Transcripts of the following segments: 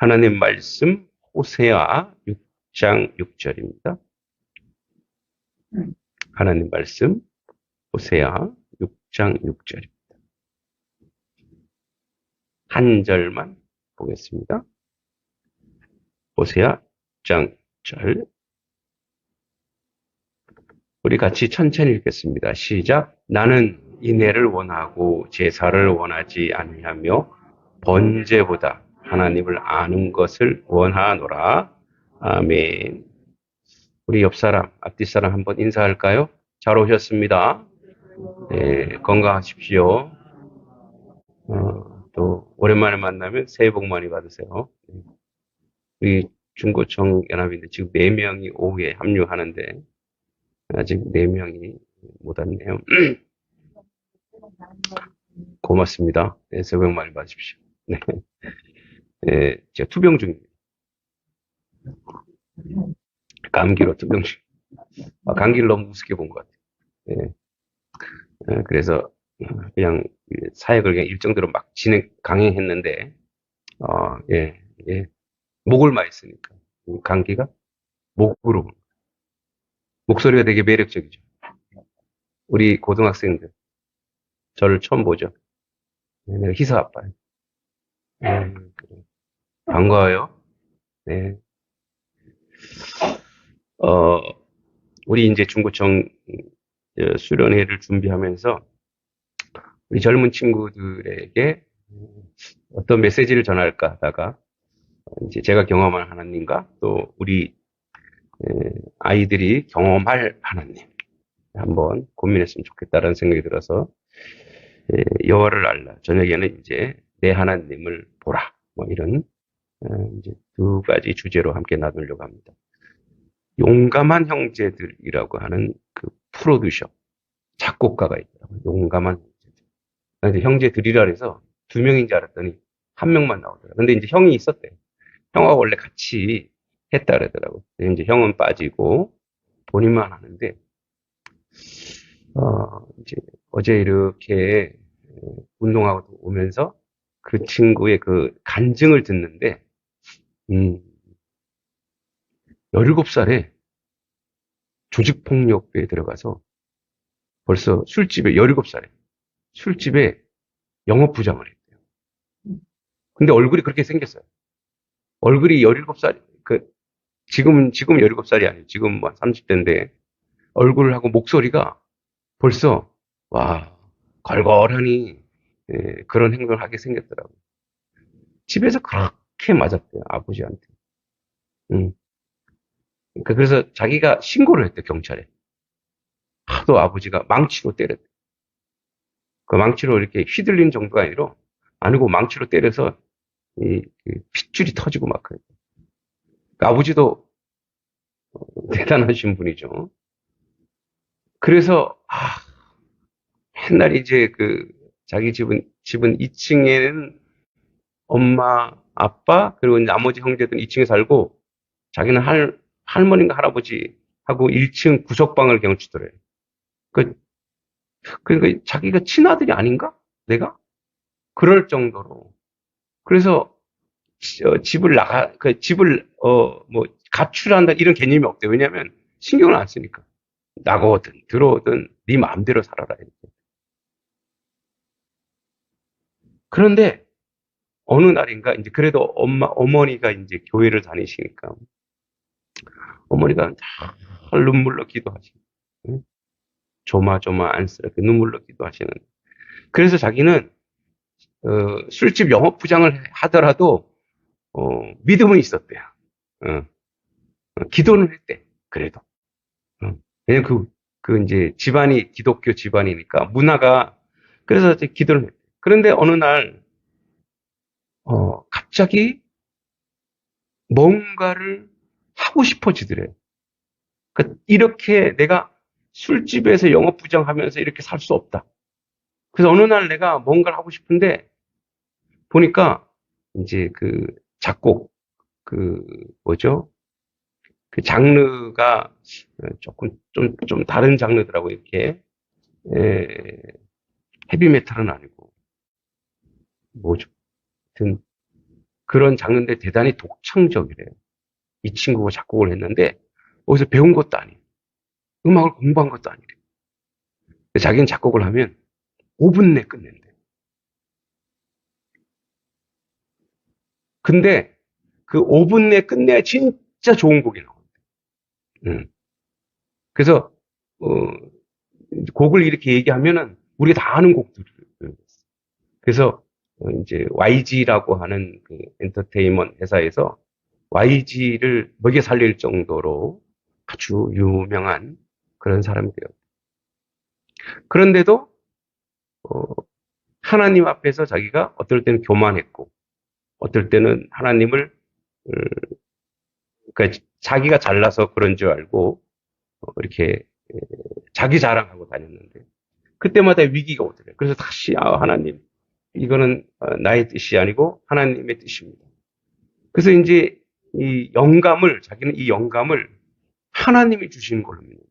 하나님 말씀 호세아 6장 6절입니다. 하나님 말씀 호세아 6장 6절입니다. 한 절만 보겠습니다. 호세아 6장 6절 우리 같이 천천히 읽겠습니다. 시작. 나는 인애를 원하고 제사를 원하지 아니하며 번제보다 하나님을 아는 것을 원하노라. 아멘. 우리 옆 사람, 앞뒤 사람 한번 인사할까요? 잘 오셨습니다. 네, 건강하십시오. 어, 또 오랜만에 만나면 새해 복 많이 받으세요. 우리 중고청 연합인데 지금 4명이 오후에 합류하는데 아직 4명이 못 왔네요. 고맙습니다. 네, 새해 복 많이 받으십시오. 네. 네, 제가 투병 중입니다. 감기로 투병 중. 아, 감기를 너무 우습게 본 것 같아요. 네. 네, 그래서 그냥 사역을 그냥 일정대로 막 진행 강행했는데, 어, 예, 예, 목을 많이 쓰니까 감기가 목으로 목소리가 되게 매력적이죠. 우리 고등학생들 저를 처음 보죠. 네, 내가 희사 아빠예요. 네, 그래. 반가워요. 네. 어, 우리 이제 중고청 어, 수련회를 준비하면서 우리 젊은 친구들에게 어떤 메시지를 전할까 하다가 이제 제가 경험한 하나님과 또 우리 에, 아이들이 경험할 하나님 한번 고민했으면 좋겠다라는 생각이 들어서 에, 여호와를 알라 저녁에는 이제 내 하나님을 보라 뭐 이런 어, 이제 두 가지 주제로 함께 나누려고 합니다. 용감한 형제들이라고 하는 그 프로듀서 작곡가가 있더라고요. 용감한 형제들. 근데 형제들이라 해서 두 명인 줄 알았더니 한 명만 나오더라고요. 근데 이제 형이 있었대요. 형하고 원래 같이 했다 그러더라고요. 이제 형은 빠지고 본인만 하는데 어, 이제 어제 이렇게 운동하고 오면서 그 친구의 그 간증을 듣는데 음, 17살에 조직폭력배에 들어가서 벌써 술집에 17살에 술집에 영업부장을 했대요. 근데 얼굴이 그렇게 생겼어요. 얼굴이 17살, 그, 지금은, 지금 17살이 아니에요. 지금 뭐 30대인데, 얼굴하고 목소리가 벌써, 와, 걸걸하니, 예, 그런 행동을 하게 생겼더라고요. 집에서 그렇게 맞았대요. 아버지한테. 음. 그러니까 그래서 자기가 신고를 했대, 경찰에. 하도 아버지가 망치로 때렸대. 그 망치로 이렇게 휘둘린 정도가 아니라, 아니고 망치로 때려서 이, 그 핏줄이 터지고 막 그래요. 그 아버지도 대단하신 분이죠. 그래서, 아, 맨날 이제 그, 자기 집은, 집은 2층에는 엄마, 아빠, 그리고 나머지 형제들은 2층에 살고, 자기는 할, 할머니인가 할아버지하고 1층 구석방을 경치더래요. 그, 그러니까 자기가 친아들이 아닌가? 내가? 그럴 정도로. 그래서 어, 집을 나가 그 집을 어 뭐 가출한다 이런 개념이 없대요. 왜냐하면 신경을 안 쓰니까 나가든 들어오든 네 마음대로 살아라 이렇게. 그런데 어느 날인가 이제 그래도 엄마 어머니가 이제 교회를 다니시니까 어머니가 잘 눈물로 기도하시고 응? 조마조마 안쓰럽게 눈물로 기도하시는. 그래서 자기는 어, 술집 영업 부장을 하더라도 어, 믿음은 있었대요. 어, 어, 기도는 했대. 그래도. 어, 왜냐면 그, 그 이제 집안이 기독교 집안이니까 문화가 그래서 기도를 했대. 그런데 어느 날 어, 갑자기 뭔가를 하고 싶어지더래요. 그 이렇게 내가 술집에서 영업 부장 하면서 이렇게 살 수 없다. 그래서 어느 날 내가 뭔가를 하고 싶은데 보니까 이제 그 작곡 그 뭐죠? 그 장르가 조금 좀 좀 다른 장르더라고 이렇게 에, 헤비메탈은 아니고 뭐죠? 하여튼 그런 장르인데 대단히 독창적이래요. 이 친구가 작곡을 했는데 어디서 배운 것도 아니에요. 음악을 공부한 것도 아니래요. 자기는 작곡을 하면 5분 내 끝낸대. 근데 그 5분 내 끝내야 진짜 좋은 곡이 나온대. 음. 그래서 어, 곡을 이렇게 얘기하면은 우리가 다 아는 곡들을 그래서 어, 이제 YG라고 하는 그 엔터테인먼트 회사에서 YG를 먹여 살릴 정도로 아주 유명한 그런 사람이에요. 그런데도 어, 하나님 앞에서 자기가 어떨 때는 교만했고 어떨 때는 하나님을 음, 그러니까 자기가 잘나서 그런 줄 알고 어, 이렇게 에, 자기 자랑하고 다녔는데 그때마다 위기가 오더래요. 그래서 다시 아 하나님 이거는 어, 나의 뜻이 아니고 하나님의 뜻입니다. 그래서 이제 이 영감을 자기는 이 영감을 하나님이 주시는 걸로 믿는다.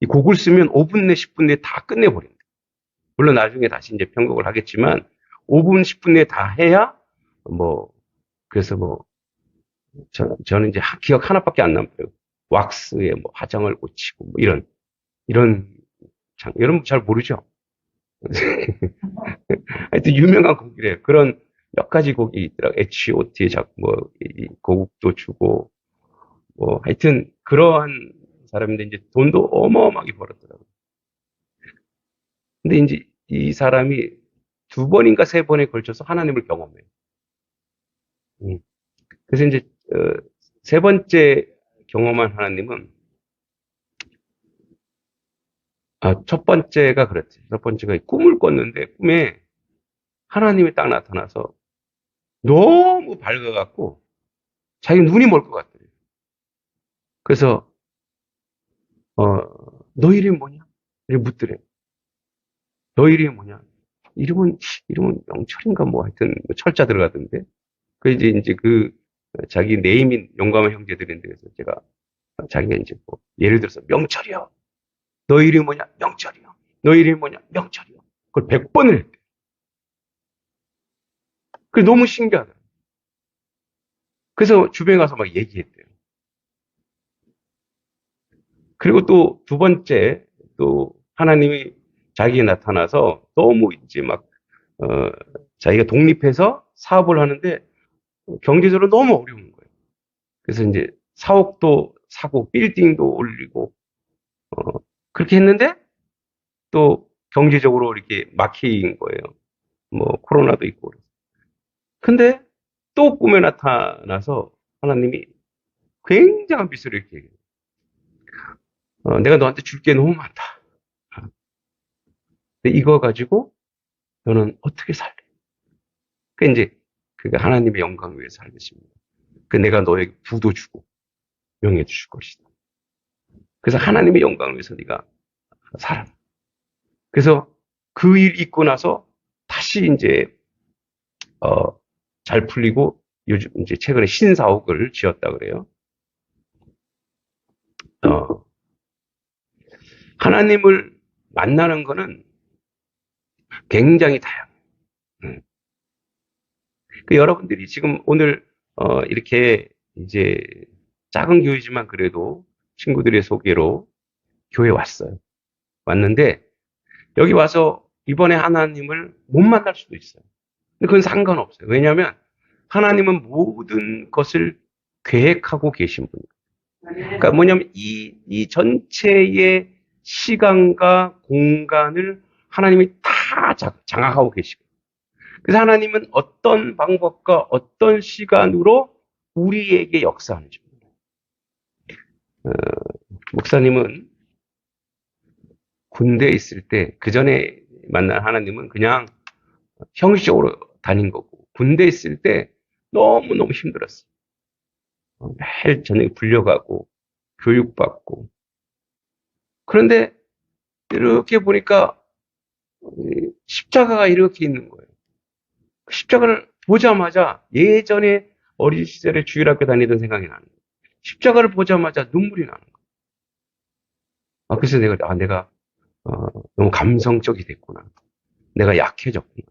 이 곡을 쓰면 5분 내 10분 내에 다 끝내버린다. 물론 나중에 다시 이제 편곡을 하겠지만 5분 10분 내에 다 해야 뭐 그래서 뭐 저, 저는 이제 하- 기억 하나밖에 안 남아요. 왁스에 뭐 화장을 고치고 뭐 이런 이런 장 여러분 잘 모르죠? 하여튼 유명한 곡이래요. 그런 몇 가지 곡이 있더라고요. H.O.T의 작뭐 이 고국도 주고 뭐 하여튼 그러한 사람인데 이제 돈도 어마어마하게 벌었더라고요. 근데 이제 이 사람이 두 번인가 세 번에 걸쳐서 하나님을 경험해요. 음. 그래서 이제 어, 세 번째 경험한 하나님은 아, 첫 번째가 그랬지. 첫 번째가 꿈을 꿨는데 꿈에 하나님이 딱 나타나서 너무 밝아갖고 자기 눈이 멀 것 같더래요. 그래서 어, 너 이름이 뭐냐? 이렇게 묻더래. 너 이름이 뭐냐? 이름은 이름은 영철인가 뭐 하여튼 뭐 철자 들어가던데. 그 이제 이제 그 자기 네임인 용감한 형제들인데 그래서 제가 자기가 이제 뭐 예를 들어서 명철이요. 너 이름이 뭐냐? 명철이요. 너 이름이 뭐냐? 명철이요. 그걸 100번을 했대. 그게 너무 신기하다. 그래서 주변에 가서 막 얘기했대요. 그리고 또 두 번째, 또 하나님이 자기에 나타나서 너무 이제 막, 어, 자기가 독립해서 사업을 하는데 경제적으로 너무 어려운 거예요. 그래서 이제 사옥도 사고, 빌딩도 올리고, 어, 그렇게 했는데 또 경제적으로 이렇게 막힌 거예요. 뭐 코로나도 있고. 그래서. 근데 또 꿈에 나타나서 하나님이 굉장한 빛을 이렇게 얘기해요. 어, 내가 너한테 줄 게 너무 많다. 근데 이거 가지고 너는 어떻게 살래? 그 이제 그가 하나님의 영광을 위해 살 것입니다. 그 내가 너에게 부도 주고 명예 주실 것이다. 그래서 하나님의 영광을 위해서 네가 살아. 그래서 그 일 있고 나서 다시 이제 어, 잘 풀리고 요즘 이제 최근에 신사옥을 지었다 그래요. 어, 하나님을 만나는 거는 굉장히 다양해요. 음. 그 여러분들이 지금 오늘 어, 이렇게 이제 작은 교회지만 그래도 친구들의 소개로 교회 왔어요. 왔는데 여기 와서 이번에 하나님을 못 만날 수도 있어요. 근데 그건 상관없어요. 왜냐하면 하나님은 모든 것을 계획하고 계신 분이에요. 그러니까 뭐냐면 이, 이 전체의 시간과 공간을 하나님이 다 자- 장악하고 계시고 그래서 하나님은 어떤 방법과 어떤 시간으로 우리에게 역사하는지. 어, 목사님은 군대에 있을 때 그 전에 만난 하나님은 그냥 형식적으로 다닌 거고 군대에 있을 때 너무너무 힘들었어요. 어, 매일 저녁에 불려가고 교육받고 그런데 이렇게 보니까 이 십자가가 이렇게 있는 거예요. 그 십자가를 보자마자 예전에 어린 시절에 주일학교 다니던 생각이 나는 거예요. 십자가를 보자마자 눈물이 나는 거예요. 아, 그래서 내가, 아, 내가, 어, 너무 감성적이 됐구나. 내가 약해졌구나.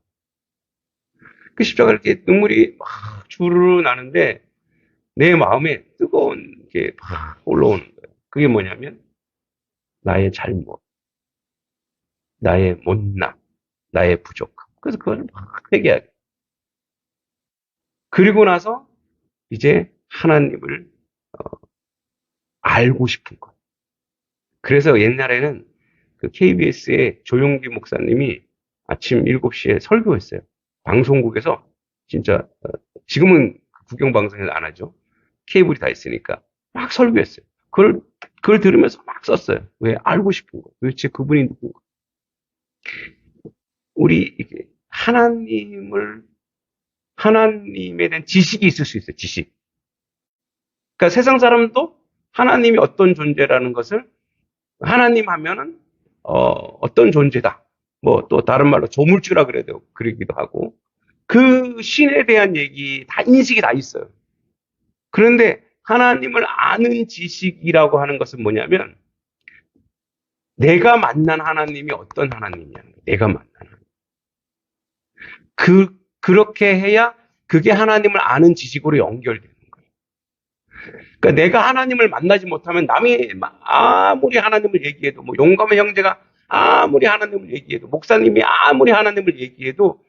그 십자가 이렇게 눈물이 막 주르르 나는데 내 마음에 뜨거운 게 막 올라오는 거예요. 그게 뭐냐면 나의 잘못, 나의 못남, 나의 부족함. 그래서 그걸 막 회개하게. 그리고 나서 이제 하나님을 어, 알고 싶은 것. 그래서 옛날에는 그 KBS의 조용기 목사님이 아침 7시에 설교했어요. 방송국에서 진짜 어, 지금은 국영 방송에서 안 하죠. 케이블이 다 있으니까 막 설교했어요. 그걸 그걸 들으면서 막 썼어요. 왜 알고 싶은 거. 도대체 그분이 누군가. 우리 하나님을 하나님에 대한 지식이 있을 수 있어요. 지식. 그러니까 세상 사람도 하나님이 어떤 존재라는 것을 하나님 하면은 어, 어떤 존재다. 뭐 또 다른 말로 조물주라 그래도 그러기도 하고 그 신에 대한 얘기 다 인식이 다 있어요. 그런데 하나님을 아는 지식이라고 하는 것은 뭐냐면 내가 만난 하나님이 어떤 하나님이냐는 거예요. 내가 만난 하나님. 그 그렇게 해야 그게 하나님을 아는 지식으로 거예요. 그러니까 내가 하나님을 만나지 못하면 남이 아무리 하나님을 얘기해도 뭐 용감한 형제가 아무리 하나님을 얘기해도 목사님이 아무리 하나님을 얘기해도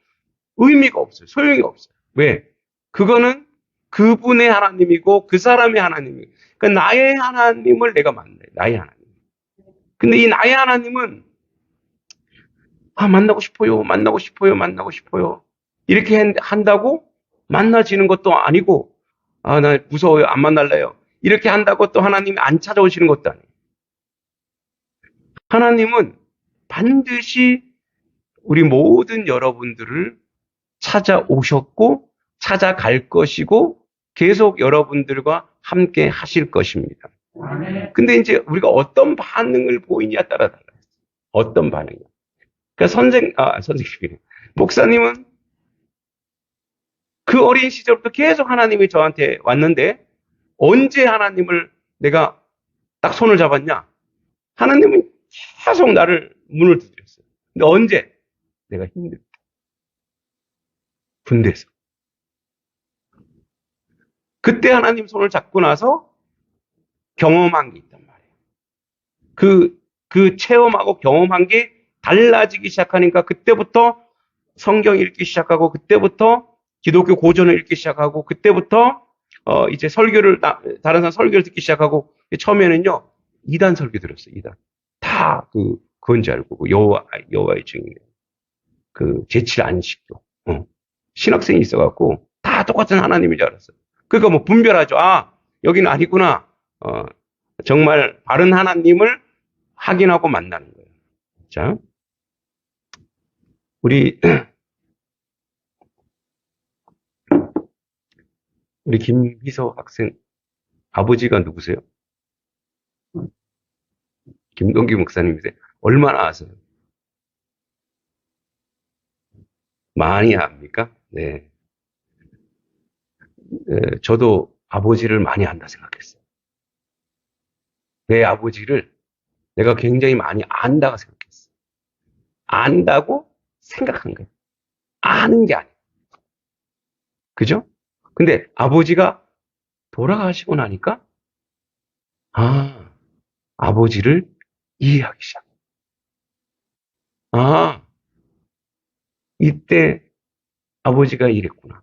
의미가 없어요. 소용이 없어요. 왜? 그거는 그분의 하나님이고 그 사람의 하나님이고 그러니까 나의 하나님을 내가 만나요. 나의 하나님. 근데 이 나의 하나님은 아 만나고 싶어요. 만나고 싶어요. 만나고 싶어요. 이렇게 한- 한다고 만나지는 것도 아니고 아 나 무서워요. 안 만날래요. 이렇게 한다고 또 하나님이 안 찾아오시는 것도 아니에요. 하나님은 반드시 우리 모든 여러분들을 찾아오셨고 찾아갈 것이고 계속 여러분들과 함께 하실 것입니다. 근데 이제 우리가 어떤 반응을 보이냐에 따라 달라요. 어떤 반응이야. 그러니까 선생, 아, 선생님이 목사님은 그 어린 시절부터 계속 하나님이 저한테 왔는데 언제 하나님을 내가 딱 손을 잡았냐? 하나님은 계속 나를 문을 두드렸어요. 근데 언제? 내가 힘들 때. 군대에서. 그때 하나님 손을 잡고 나서 경험한 게 있단 말이에요. 그, 그 체험하고 경험한 게 달라지기 시작하니까 그때부터 성경 읽기 시작하고 그때부터 기독교 고전을 읽기 시작하고 그때부터 어 이제 설교를 나- 다른 사람 설교를 듣기 시작하고 처음에는요 이단 설교 들었어요 이단. 다 그 그건지 알고 그 여호와 여호와의 증인 그 제칠 안식도 어. 신학생이 있어갖고 다 똑같은 하나님인 줄 알았어요. 그러니까 뭐 분별하죠. 아 여기는 아니구나. 어 정말 바른 하나님을 확인하고 만나는 거예요. 자 우리 우리 김희서 학생 아버지가 누구세요? 김동기 목사님이세요? 얼마나 아세요? 많이 압니까? 네. 에, 저도 아버지를 많이 안다 생각했어요. 내 아버지를 내가 굉장히 많이 안다고 생각했어요. 안다고 생각한 거예요. 아는 게 아니에요. 그죠? 근데 아버지가 돌아가시고 나니까, 아, 아버지를 이해하기 시작. 아, 이때 아버지가 이랬구나.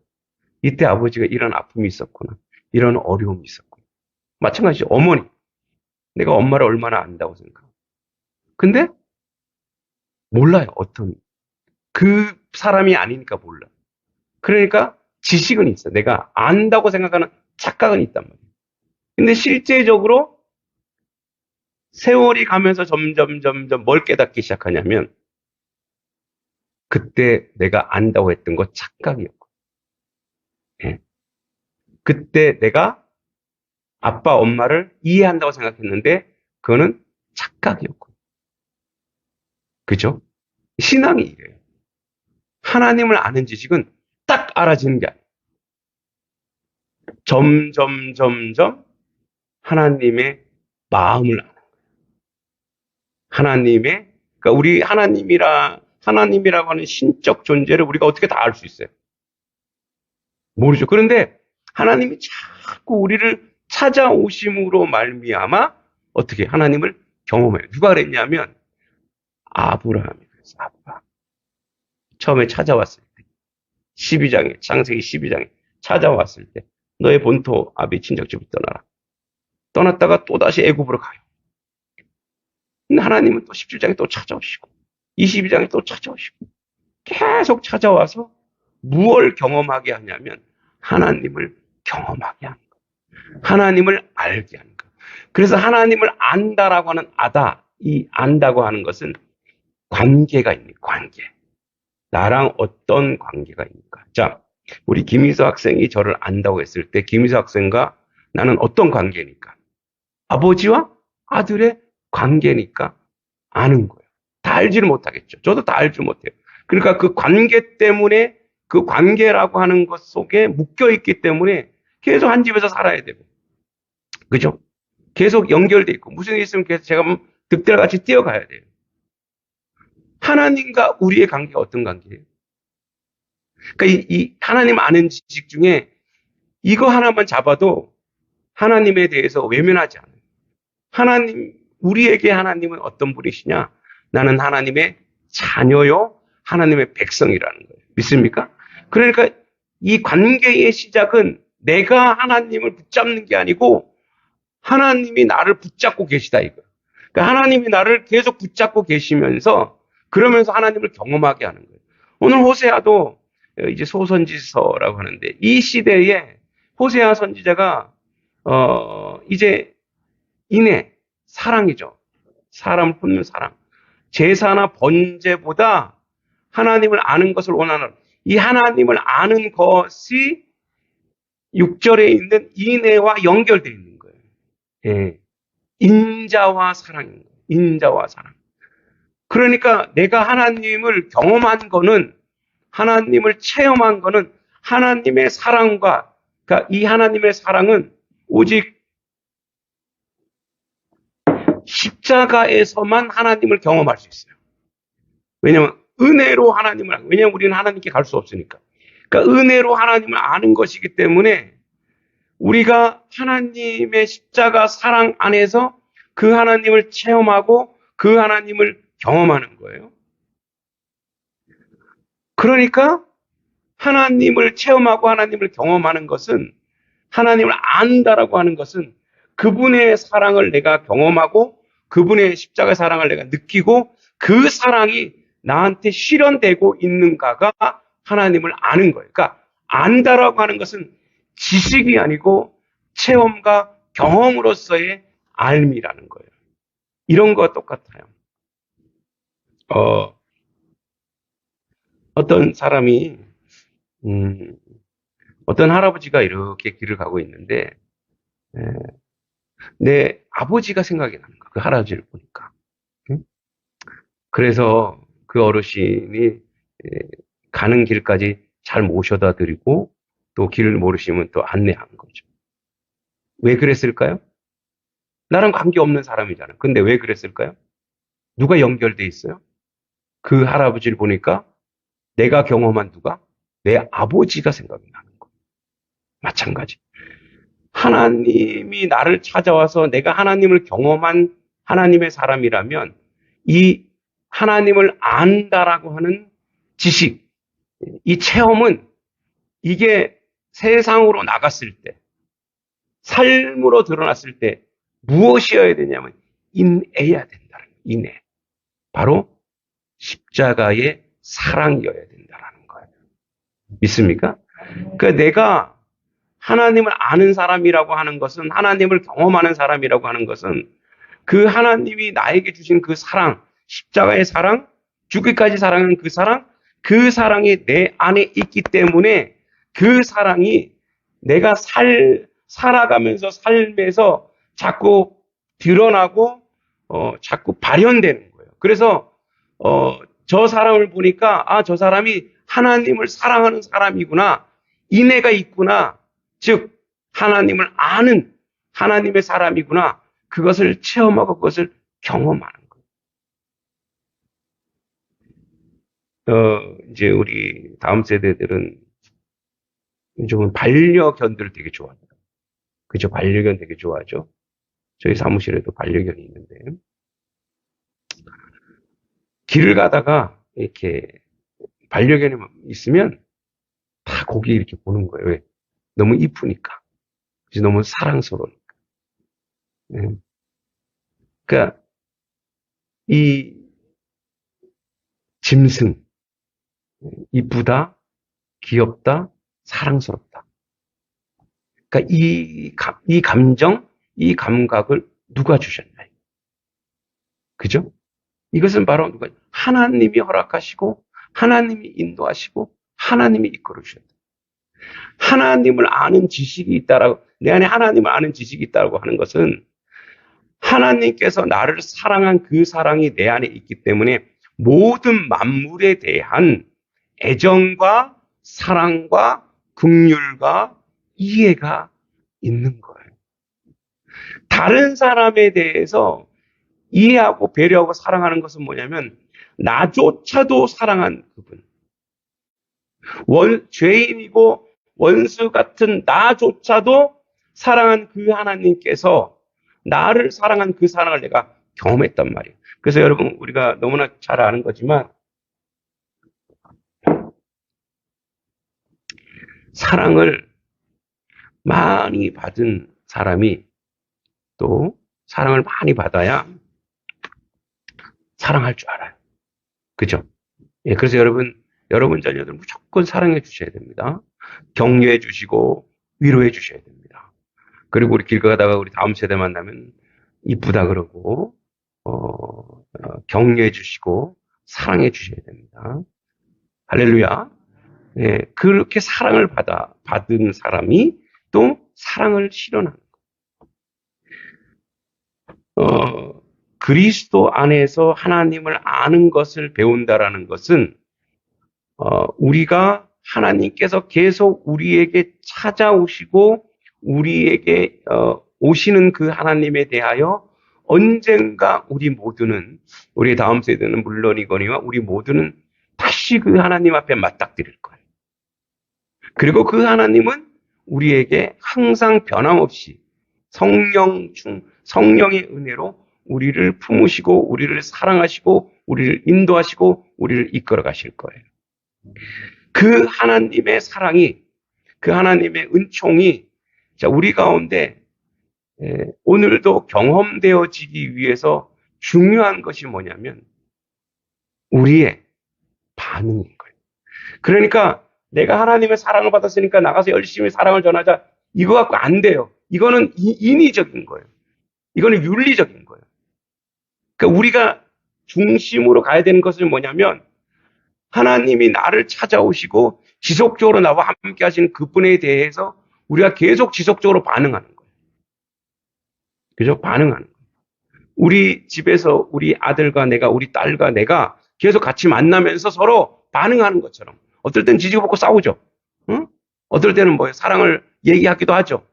이때 아버지가 이런 아픔이 있었구나. 이런 어려움이 있었구나. 마찬가지죠. 어머니. 내가 엄마를 얼마나 안다고 생각하고. 근데 몰라요. 어떤. 그 사람이 아니니까 몰라. 그러니까 지식은 있어. 내가 안다고 생각하는 착각은 있단 말이에요. 근데 실제적으로 세월이 가면서 점점 점점 뭘 깨닫기 시작하냐면 그때 내가 안다고 했던 거 착각이었고. 예. 그때 내가 아빠 엄마를 이해한다고 생각했는데 그거는 착각이었고. 그죠? 신앙이 이래요. 하나님을 아는 지식은 딱 알아지는 게 아니에요. 점점, 점점 하나님의 마음을 아는 거예요. 하나님의, 그러니까 우리 하나님이라, 하나님이라고 하는 신적 존재를 우리가 어떻게 다 알 수 있어요? 모르죠. 그런데 하나님이 자꾸 우리를 찾아오심으로 말미암아 어떻게 하나님을 경험해요. 누가 그랬냐면 아브라함이 그랬어. 아브라함. 처음에 찾아왔을 때 12장에 창세기 12장에 찾아왔을 때 너의 본토 아비 친척집을 떠나라. 떠났다가 또다시 애굽으로 가요. 하나님은 또 17장에 또 찾아오시고 22장에 또 찾아오시고 계속 찾아와서 무엇을 경험하게 하냐면 하나님을 경험하게 하는 거예요. 하나님을 알게 하는 거예요. 그래서 하나님을 안다라고 하는 아다, 이 안다고 하는 것은 관계가 있는 관계. 나랑 어떤 관계가 있는가. 자, 우리 김희수 학생이 저를 안다고 했을 때 김희수 학생과 나는 어떤 관계니까? 아버지와 아들의 관계니까 아는 거예요. 다 알지를 못하겠죠. 저도 다 알지 못해요. 그러니까 그 관계 때문에 그 관계라고 하는 것 속에 묶여 있기 때문에 계속 한 집에서 살아야 되고. 그죠? 계속 연결돼 있고 무슨 일 있으면 계속 제가 뭐 득달같이 뛰어가야 돼요. 하나님과 우리의 관계가 어떤 관계예요? 그러니까 이, 이 하나님 아는 지식 중에 이거 하나만 잡아도 하나님에 대해서 외면하지 않아요. 하나님, 우리에게 하나님은 어떤 분이시냐? 나는 하나님의 자녀요, 하나님의 백성이라는 거예요. 믿습니까? 그러니까 이 관계의 시작은 내가 하나님을 붙잡는 게 아니고 하나님이 나를 붙잡고 계시다 이거. 그러니까 하나님이 나를 계속 붙잡고 계시면서 그러면서 하나님을 경험하게 하는 거예요. 오늘 호세아도 이제 소선지서라고 하는데 이 시대에 호세아 선지자가 어 이제 인애 사랑이죠. 사람을 품는 사랑. 제사나 번제보다 하나님을 아는 것을 원하는 이 하나님을 아는 것이 6절에 있는 인애와 연결되어 있는 거예요. 예. 인자와 사랑인 거예요. 인자와 사랑. 그러니까 내가 하나님을 경험한 거는 하나님을 체험한 거는 하나님의 사랑과 그러니까 이 하나님의 사랑은 오직 십자가에서만 하나님을 경험할 수 있어요. 왜냐하면 은혜로 하나님을 왜냐하면 우리는 하나님께 갈 수 없으니까. 그러니까 은혜로 하나님을 아는 것이기 때문에 우리가 하나님의 십자가 사랑 안에서 그 하나님을 체험하고 그 하나님을 경험하는 거예요. 그러니까 하나님을 체험하고 하나님을 경험하는 것은 하나님을 안다라고 하는 것은 그분의 사랑을 내가 경험하고 그분의 십자가 사랑을 내가 느끼고 그 사랑이 나한테 실현되고 있는가가 하나님을 아는 거예요. 그러니까 안다라고 하는 것은 지식이 아니고 체험과 경험으로서의 알미라는 거예요. 이런 거와 똑같아요. 어, 어떤 사람이, 음, 어떤 할아버지가 이렇게 길을 가고 있는데, 에, 내 아버지가 생각이 나는 거야. 그 할아버지를 보니까. 응? 그래서 그 어르신이 에, 가는 길까지 잘 모셔다 드리고 또 길을 모르시면 또 안내한 거죠. 왜 그랬을까요? 나랑 관계없는 사람이잖아. 근데 왜 그랬을까요? 누가 연결돼 있어요? 그 할아버지를 보니까 내가 경험한 누가? 내 아버지가 생각이 나는 거예요. 마찬가지. 하나님이 나를 찾아와서 내가 하나님을 경험한 하나님의 사람이라면 이 하나님을 안다라고 하는 지식, 이 체험은 이게 세상으로 나갔을 때, 삶으로 드러났을 때 무엇이어야 되냐면 인해야 된다는 인해. 바로 십자가의 사랑이어야 된다는 거예요. 믿습니까? 그러니까 내가 하나님을 아는 사람이라고 하는 것은 하나님을 경험하는 사람이라고 하는 것은 그 하나님이 나에게 주신 그 사랑, 십자가의 사랑, 죽기까지 사랑하는 그 사랑, 그 사랑이 내 안에 있기 때문에 그 사랑이 내가 살, 살아가면서 삶에서 자꾸 드러나고, 어, 자꾸 발현되는 거예요. 그래서, 어, 저 사람을 보니까, 아, 저 사람이 하나님을 사랑하는 사람이구나. 인애가 있구나. 즉, 하나님을 아는 하나님의 사람이구나. 그것을 체험하고 그것을 경험하는 거예요. 어, 이제 우리 다음 세대들은 요즘은 반려견들을 되게 좋아하더라고요. 그죠? 반려견 되게 좋아하죠? 저희 사무실에도 반려견이 있는데, 길을 가다가 이렇게 반려견이 있으면 다 거기 이렇게 보는 거예요. 왜? 너무 이쁘니까. 그래서 너무 사랑스러우니까. 예. 그러니까 이 짐승 이쁘다, 귀엽다, 사랑스럽다. 그러니까 이, 감- 이 감정, 이 감각을 누가 주셨나요? 그죠? 이것은 바로 누가 하나님이 허락하시고 하나님이 인도하시고 하나님이 이끌어 주셨다. 하나님을 아는 지식이 있다라고 내 안에 하나님을 아는 지식이 있다고 하는 것은 하나님께서 나를 사랑한 그 사랑이 내 안에 있기 때문에 모든 만물에 대한 애정과 사랑과 긍휼과 이해가 있는 거예요. 다른 사람에 대해서 이해하고 배려하고 사랑하는 것은 뭐냐면 나조차도 사랑한 그분. 원, 죄인이고 원수 같은 나조차도 사랑한 그 하나님께서 나를 사랑한 그 사랑을 내가 경험했단 말이에요. 그래서 여러분, 우리가 너무나 잘 아는 거지만, 사랑을 많이 받은 사람이 또 사랑을 많이 받아야 사랑할 줄 알아요. 그죠? 예, 그래서 여러분, 여러분 자녀들 무조건 사랑해 주셔야 됩니다. 격려해 주시고 위로해 주셔야 됩니다. 그리고 우리 길 가다가 우리 다음 세대 만나면 이쁘다 그러고 어, 어, 격려해 주시고 사랑해 주셔야 됩니다. 할렐루야. 예, 그렇게 사랑을 받아 받은 사람이 또 사랑을 실현하는 거. 어, 그리스도 안에서 하나님을 아는 것을 배운다라는 것은 어, 우리가 하나님께서 계속 우리에게 찾아오시고 우리에게 어, 오시는 그 하나님에 대하여 언젠가 우리 모두는 우리 다음 세대는 물론이거니와 우리 모두는 다시 그 하나님 앞에 맞닥뜨릴 거예요. 그리고 그 하나님은 우리에게 항상 변함없이 성령 중 성령의 은혜로 우리를 품으시고 우리를 사랑하시고 우리를 인도하시고 우리를 이끌어 가실 거예요. 그 하나님의 사랑이 그 하나님의 은총이 자, 우리 가운데 에, 오늘도 경험되어지기 위해서 중요한 것이 뭐냐면 우리의 반응인 거예요. 그러니까 내가 하나님의 사랑을 받았으니까 나가서 열심히 사랑을 전하자. 이거 갖고 안 돼요. 이거는 이- 인위적인 거예요. 이거는 윤리적인 거예요. 그러니까 우리가 중심으로 가야 되는 것은 뭐냐면 하나님이 나를 찾아오시고 지속적으로 나와 함께 하시는 그분에 대해서 우리가 계속 지속적으로 반응하는 거예요. 그죠? 반응하는 거예요. 우리 집에서 우리 아들과 내가, 우리 딸과 내가 계속 같이 만나면서 서로 반응하는 것처럼. 어떨 땐 지지고 볶고 싸우죠. 응? 어떨 때는 뭐 사랑을 얘기하기도 하죠.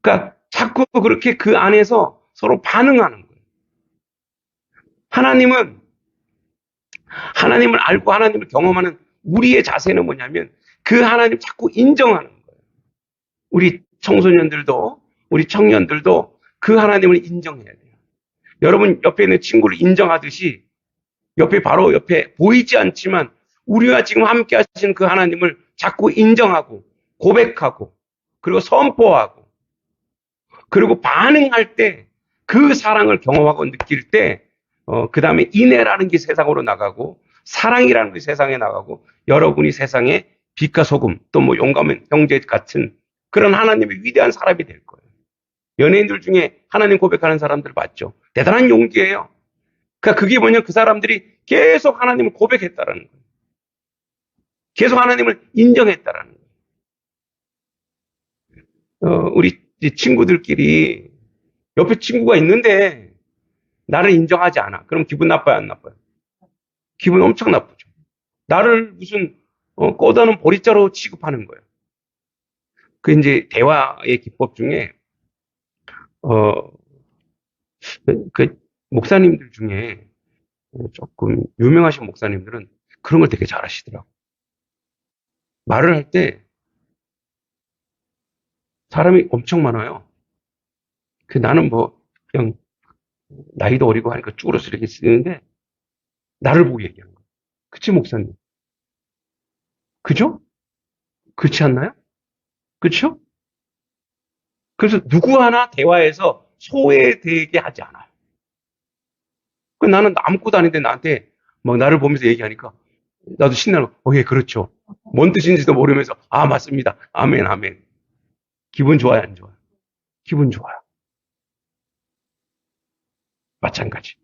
그러니까 자꾸 그렇게 그 안에서 서로 반응하는 거예요. 하나님은 하나님을 알고 하나님을 경험하는 우리의 자세는 뭐냐면 그 하나님 자꾸 인정하는 거예요. 우리 청소년들도 우리 청년들도 그 하나님을 인정해야 돼요. 여러분 옆에 있는 친구를 인정하듯이 옆에 바로 옆에 보이지 않지만 우리와 지금 함께 하시는 그 하나님을 자꾸 인정하고 고백하고 그리고 선포하고 그리고 반응할 때 그 사랑을 경험하고 느낄 때 어, 그 다음에 인애라는 게 세상으로 나가고 사랑이라는 게 세상에 나가고 여러분이 세상에 빛과 소금 또 뭐 용감한 형제 같은 그런 하나님의 위대한 사람이 될 거예요. 연예인들 중에 하나님 고백하는 사람들 봤죠. 대단한 용기예요. 그러니까 그게 뭐냐 그 사람들이 계속 하나님을 고백했다라는 거예요. 계속 하나님을 인정했다라는 거예요. 어, 우리 친구들끼리 옆에 친구가 있는데 나를 인정하지 않아. 그럼 기분 나빠요, 안 나빠요? 기분 엄청 나쁘죠. 나를 무슨 어, 꺼다는 보리자로 취급하는 거예요. 그 이제 대화의 기법 중에 어, 그, 그 목사님들 중에 조금 유명하신 목사님들은 그런 걸 되게 잘하시더라고. 말을 할 때 사람이 엄청 많아요. 그 나는 뭐 그냥 나이도 어리고 하니까 쭈그러서 이렇게 쓰는데 나를 보고 얘기하는 거예요. 그치 목사님? 그죠? 그렇지 않나요? 그렇죠? 그래서 누구 하나 대화에서 소외되게 하지 않아요. 그 나는 아무것도 아닌데 나한테 막 나를 보면서 얘기하니까 나도 신나고 어, 예, 그렇죠. 뭔 뜻인지도 모르면서 아, 맞습니다. 아멘, 아멘. 기분 좋아요, 안 좋아요? 기분 좋아요. 마찬가지.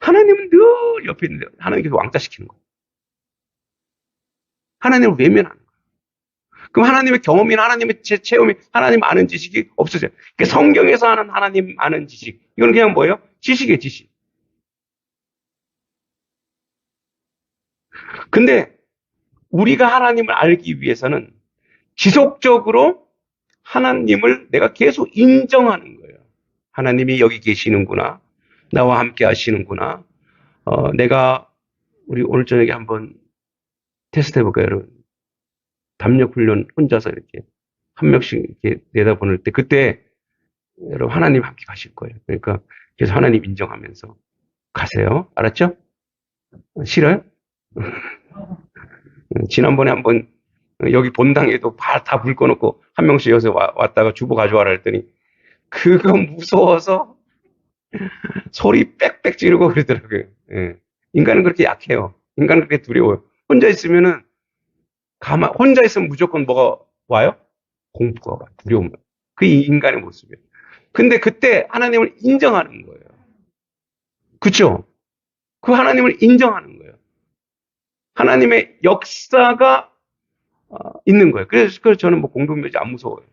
하나님은 늘 옆에 있는데 하나님께서 왕따시키는 거예요. 하나님을 외면하는 거예요. 그럼 하나님의 경험이나 하나님의 제 체험이 하나님 아는 지식이 없어져요. 그러니까 성경에서 하는 하나님 아는 지식. 이건 그냥 뭐예요? 지식이에요, 지식. 근데 우리가 하나님을 알기 위해서는 지속적으로 하나님을 내가 계속 인정하는 거예요. 하나님이 여기 계시는구나. 나와 함께 하시는구나. 어, 내가 우리 오늘 저녁에 한번 테스트 해볼까요, 여러분? 담력 훈련 혼자서 이렇게 한 명씩 이렇게 내다보낼 때 그때 여러분 하나님 함께 가실 거예요. 그러니까 계속 하나님 인정하면서 가세요. 알았죠? 싫어요? 지난번에 한번 여기 본당에도 다 불 꺼놓고 한 명씩 여기서 왔다가 주보 가져와라 했더니 그거 무서워서 소리 빽빽 지르고 그러더라고요. 예. 인간은 그렇게 약해요. 인간은 그렇게 두려워요. 혼자 있으면은 가만 혼자 있으면 무조건 뭐가 와요? 공포가 와, 두려움. 그 인간의 모습이에요. 근데 그때 하나님을 인정하는 거예요. 그쵸? 그 하나님을 인정하는 거예요. 하나님의 역사가 어, 있는 거예요. 그래서, 그래서 저는 뭐 공동묘지 안 무서워요.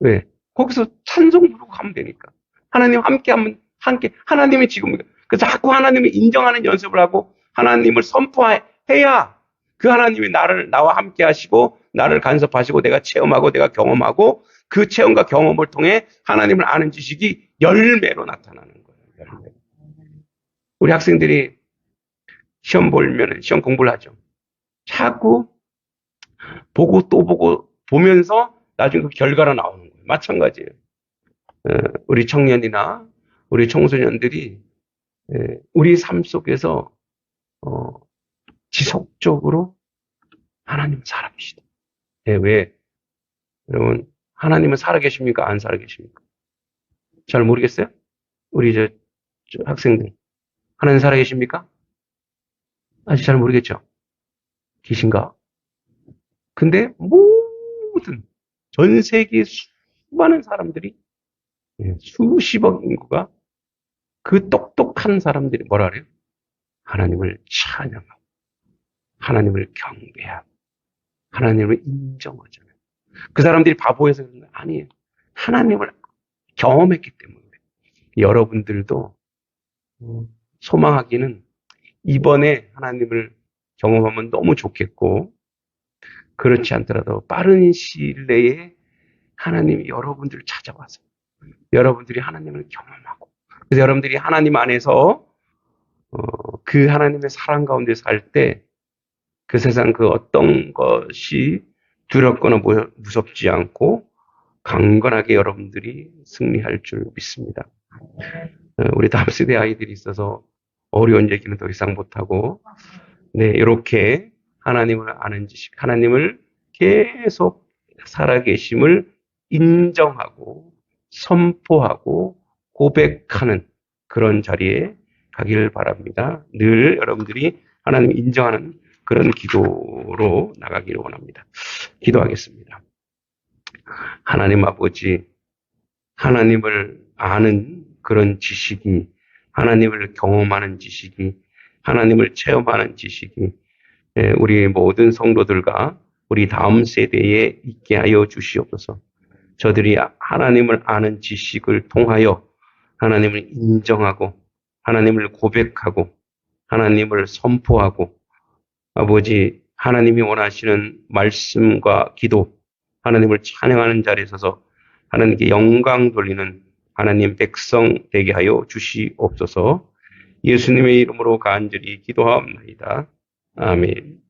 왜? 거기서 찬송 부르고 가면 되니까. 하나님 함께 하면, 함께, 하나님이 지금, 그래서 자꾸 하나님을 인정하는 연습을 하고 하나님을 선포해야 그 하나님이 나를, 나와 함께 하시고 나를 간섭하시고 내가 체험하고 내가 경험하고 그 체험과 경험을 통해 하나님을 아는 지식이 열매로 나타나는 거예요. 열매. 우리 학생들이 시험 보면 시험 공부를 하죠. 자꾸 보고 또 보고 보면서 나중에 그 결과로 나오는 거예요. 마찬가지예요. 어, 우리 청년이나 우리 청소년들이 우리 삶 속에서 어, 지속적으로 하나님 살아계시다. 왜? 여러분 하나님은 살아계십니까? 안 살아계십니까? 잘 모르겠어요? 우리 저, 저 학생들 하나님 살아계십니까? 아직 잘 모르겠죠? 계신가? 근데 모든 전 세계 수 많은 사람들이 예, 수십억 인구가 그 똑똑한 사람들이 뭐라 그래요? 하나님을 찬양하고 하나님을 경배하고 하나님을 인정하잖아요. 그 사람들이 바보여서 그런 거 아니에요. 하나님을 경험했기 때문에 여러분들도 어, 소망하기는 이번에 하나님을 경험하면 너무 좋겠고 그렇지 않더라도 빠른 시일 내에 하나님이 여러분들을 찾아와서 여러분들이 하나님을 경험하고 그래서 여러분들이 하나님 안에서 어, 그 하나님의 사랑 가운데 살 때 그 세상 그 어떤 것이 두렵거나 무섭지 않고 강건하게 여러분들이 승리할 줄 믿습니다. 어, 우리 다음 세대 아이들이 있어서 어려운 얘기는 더 이상 못하고, 네, 이렇게 하나님을 아는 지식, 하나님을 계속 살아계심을 인정하고, 선포하고, 고백하는 그런 자리에 가기를 바랍니다. 늘 여러분들이 하나님 인정하는 그런 기도로 나가기를 원합니다. 기도하겠습니다. 하나님 아버지, 하나님을 아는 그런 지식이 하나님을 경험하는 지식이, 하나님을 체험하는 지식이 예, 우리 모든 성도들과 우리 다음 세대에 있게 하여 주시옵소서. 저들이 하나님을 아는 지식을 통하여 하나님을 인정하고 하나님을 고백하고 하나님을 선포하고 아버지 하나님이 원하시는 말씀과 기도 하나님을 찬양하는 자리에 서서 하나님께 영광 돌리는 하나님 백성 되게 하여 주시옵소서. 예수님의 이름으로 간절히 기도하옵나이다. 아멘.